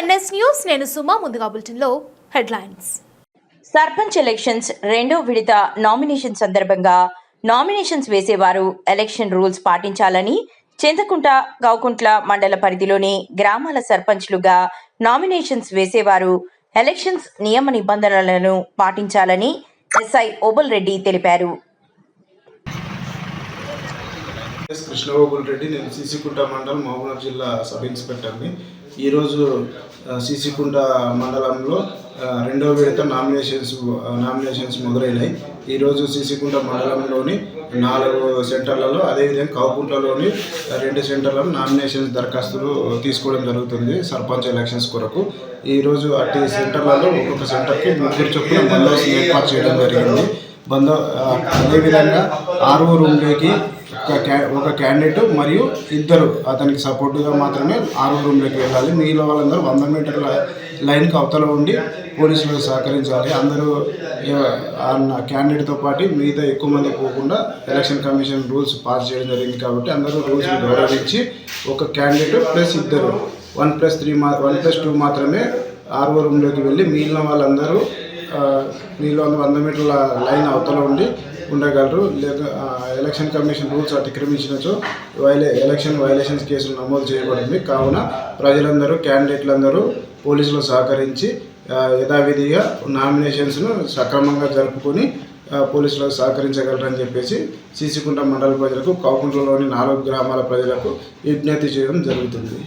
NS news. నేను సుమా ముందుగా బులెటిన్లో హెడ్లైన్స్. సర్పంచ్ ఎలక్షన్స్ రెండో విడత నామినేషన్ సందర్భంగా నామినేషన్స్ వేసేవారు ఎలక్షన్ రూల్స్ పాటించాలని చింతకుంట గౌకుంట్ల మండల పరిధిలోని గ్రామాల సర్పంచ్లుగా నామినేషన్స్ వేసేవారు ఎలక్షన్స్ నియమ నిబంధనలను పాటించాలని ఎస్ఐ ఓబల్ రెడ్డి తెలిపారు. ఎస్ కృష్ణగోకుల్ రెడ్డి నేను సీసీకుంట మండలం మహబూబ్నగర్ జిల్లా సబ్ ఇన్స్పెక్టర్ని. ఈరోజు ఆ, సీసీకుంట మండలంలో రెండవ విడత నామినేషన్స్ నామినేషన్స్ మొదలైనాయి. ఈరోజు సీసీకుంట మండలంలోని నాలుగు సెంటర్లలో అదేవిధంగా కౌకుంటలోని రెండు సెంటర్లలో నామినేషన్స్ దరఖాస్తులు తీసుకోవడం జరుగుతుంది సర్పంచ్ ఎలక్షన్స్ కొరకు. ఈరోజు అట్టి సెంటర్లలో ఒక్కొక్క సెంటర్కి ముగ్గురు చొప్పున బందోబస్తు ఏర్పాటు చేయడం జరిగింది. బందో అదేవిధంగా ఆరో రూమ్లోకి ఒక క్యా ఒక క్యాండిడేట్ మరియు ఇద్దరు అతనికి సపోర్టుగా మాత్రమే ఆరో రూమ్లోకి వెళ్ళాలి. మిగిలిన వాళ్ళందరూ వంద మీటర్ల లైన్కి అవతల ఉండి పోలీసులకు సహకరించాలి. అందరూ ఆ క్యాండిడేట్తో పాటు మిగతా ఎక్కువ మంది పోకుండా ఎలక్షన్ కమిషన్ రూల్స్ పాస్ చేయడం జరిగింది కాబట్టి అందరూ రూల్స్ గౌరవించి ఒక క్యాండిడేట్ ప్లస్ ఇద్దరు వన్ ప్లస్ త్రీ మా వన్ ప్లస్ టూ మాత్రమే ఆరో రూమ్లోకి వెళ్ళి మిగిలిన వాళ్ళందరూ ఆ, వంద వంద మీటర్ల లైన్ అవతల ఉండి ఉండగలరు. లేక ఎలక్షన్ కమిషన్ రూల్స్ అతిక్రమించినచో వైలే ఎలక్షన్ వైలేషన్స్ కేసులు నమోదు చేయబడింది. కావున ప్రజలందరూ క్యాండిడేట్లందరూ పోలీసులు సహకరించి యథావిధిగా నామినేషన్స్ను సక్రమంగా జరుపుకొని పోలీసులకు సహకరించగలరని చెప్పేసి సీసీకుంట మండల ప్రజలకు కౌకుంట్లలోని నాలుగు గ్రామాల ప్రజలకు విజ్ఞప్తి చేయడం జరుగుతుంది.